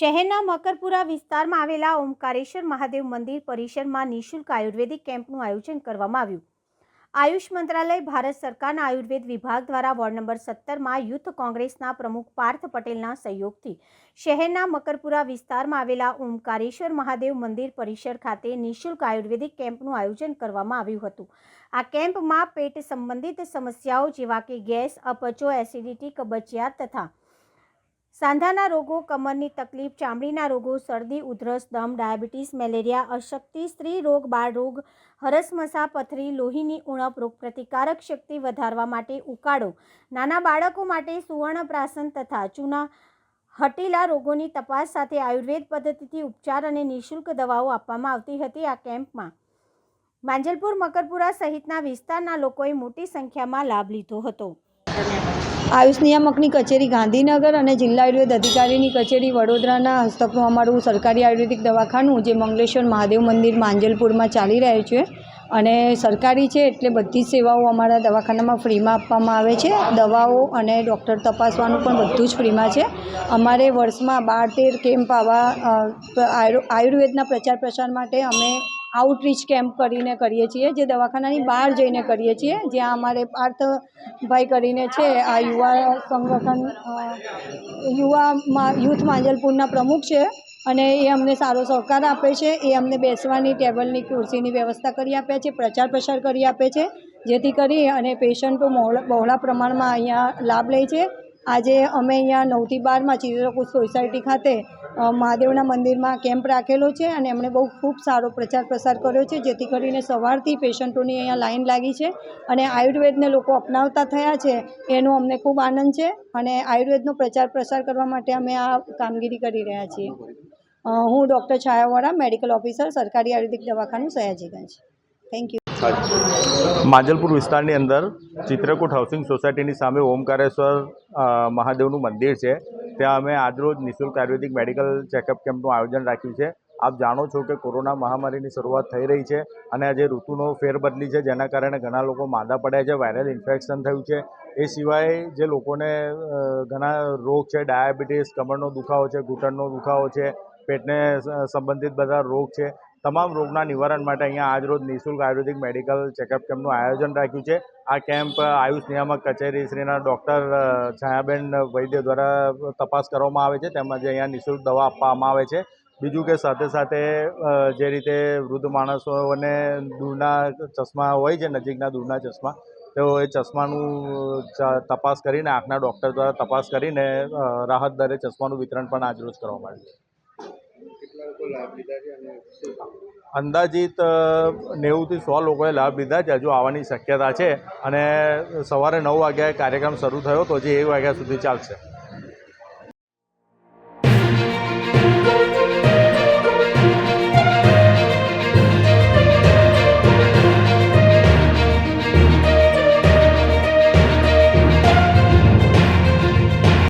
શહેરના મકરપુરા વિસ્તારમાં આવેલા ઓમકારેશ્વર મહાદેવ મંદિર પરિસરમાં નિઃશુલ્ક આયુર્વેદિક કેમ્પનું આયોજન કરવામાં આવ્યું. આયુષ મંત્રાલય, ભારત સરકારના આયુર્વેદ વિભાગ દ્વારા વોર્ડ નંબર સત્તરમાં યુથ કોંગ્રેસના પ્રમુખ પાર્થ પટેલના સહયોગથી શહેરના મકરપુરા વિસ્તારમાં આવેલા ઓમકારેશ્વર મહાદેવ મંદિર પરિસર ખાતે નિઃશુલ્ક આયુર્વેદિક કેમ્પનું આયોજન કરવામાં આવ્યું હતું. આ કેમ્પમાં પેટ સંબંધિત સમસ્યાઓ જેવા કે ગેસ, અપચો, એસિડિટી, કબજિયાત તથા સાંધાના રોગો, કમરની તકલીફ, ચામડીના રોગો, શરદી, ઉધરસ, દમ, ડાયાબિટીસ, મેલેરિયા, અશક્તિ, સ્ત્રી રોગ, બાળ રોગ, હરસમસા, પથરી, લોહીની ઉણપ, રોગપ્રતિકારક શક્તિ વધારવા માટે ઉકાળો. નાના બાળકો માટે સુવર્ણપ્રાસન તથા ચૂના હટીલા રોગોની તપાસ સાથે આયુર્વેદ પદ્ધતિથી ઉપચાર અને નિઃશુલ્ક દવાઓ આપવામાં આવતી હતી આ કેમ્પમાં. માંજલપુર, મકરપુરા સહિતના વિસ્તારના લોકોએ મોટી સંખ્યામાં લાભ લીધો હતો. આયુષ નિયામકની કચેરી ગાંધીનગર અને જિલ્લા આયુર્વેદ અધિકારીની કચેરી વડોદરાના હસ્તકનું અમારું સરકારી આયુર્વેદિક દવાખાનું જે મંગલેશ્વર મહાદેવ મંદિર માંજલપુરમાં ચાલી રહ્યું છે અને સરકારી છે એટલે બધી જ સેવાઓ અમારા દવાખાનામાં ફ્રીમાં આપવામાં આવે છે. દવાઓ અને ડૉક્ટર તપાસવાનું પણ બધું જ ફ્રીમાં છે. અમારે વર્ષમાં બાર તેર કેમ્પ આવા આયુર્વેદના પ્રચાર પ્રસાર માટે અમે આઉટરીચ કેમ્પ કરીને કરીએ છીએ, જે દવાખાનાની બહાર જઈને કરીએ છીએ, જ્યાં અમારે પાર્થભાઈ કરીને છે, આ યુવા સંગઠન યુવામાં યુવા યુથ માંજલપુરના પ્રમુખ છે, અને એ અમને સારો સહકાર આપે છે, એ અમને બેસવાની ટેબલની, ખુરશીની વ્યવસ્થા કરી આપે છે, પ્રચાર પ્રસાર કરી આપે છે, જેથી કરી અને પેશન્ટો બહોળા પ્રમાણમાં અહીંયા લાભ લે છે આજે અમે અહીંયા નવથી બારમાં ચિત્રકૂટ સોસાયટી ખાતે મહાદેવના મંદિરમાં કેમ્પ રાખેલો છે અને એમણે બહુ ખૂબ સારો પ્રચાર પ્રસાર કર્યો છે, જેથી કરીને સવારથી પેશન્ટોની અહીંયા લાઈન લાગી છે અને આયુર્વેદને લોકો અપનાવતા થયા છે, એનો અમને ખૂબ આનંદ છે અને આયુર્વેદનો પ્રચાર પ્રસાર કરવા માટે અમે આ કામગીરી કરી રહ્યા છીએ. હું ડૉક્ટર છાયાવાળા, મેડિકલ ઓફિસર, સરકારી આયુર્વેદિક દવાખાનું સયાજીગંજ. થેન્ક યુ માંજલપુર વિસ્તારની અંદર ચિત્રકૂટ હાઉસિંગ સોસાયટીની સામે ઓમકારેશ્વર મહાદેવનું મંદિર છે. ત્યાં અમે આજરોજ નિઃશુલ્ક આયુર્વેદિક મેડિકલ ચેકઅપ કેમ્પનું આયોજન રાખ્યું છે. આપ જાણો છો કે કોરોના મહામારીની શરૂઆત થઈ રહી છે અને આજે ઋતુનો ફેરબદલી છે, જેના કારણે ઘણા લોકો માંદા પડ્યા છે, વાયરલ ઇન્ફેક્શન થયું છે. એ સિવાય જે લોકોને ઘણા રોગ છે, ડાયાબિટીસ કમરનો દુખાવો છે, ઘૂંટણનો દુખાવો છે, પેટને સંબંધિત બધા રોગ છે તમામ રોગના નિવારણ માટે અહીંયા આજરોજ નિઃશુલ્ક આયુર્વેદિક મેડિકલ ચેકઅપ કેમ્પનું આયોજન રાખ્યું છે. આ કેમ્પ આયુષ નિયામક કચેરી શ્રીના ડૉક્ટર છાયાબેન વૈદ્ય દ્વારા તપાસ કરવામાં આવે છે. તેમજ અહીંયા નિઃશુલ્ક દવા આપવામાં આવે છે. બીજું કે સાથે સાથે જે રીતે વૃદ્ધ માણસોને દૂરના ચશ્મા હોય છે, નજીકના દૂરના ચશ્મા તેઓ એ ચશ્માનું તપાસ કરીને, આંખના ડૉક્ટર દ્વારા તપાસ કરીને રાહત દરે ચશ્માનું વિતરણ પણ આજરોજ કરવામાં આવ્યું અંદાજિત નેવુંથી સો લોકોએ લાભ લીધા છે. હજુ આવવાની શક્યતા છે. અને સવારે નવ વાગ્યાએ કાર્યક્રમ શરૂ થયો તો જે એક વાગ્યા સુધી ચાલશે.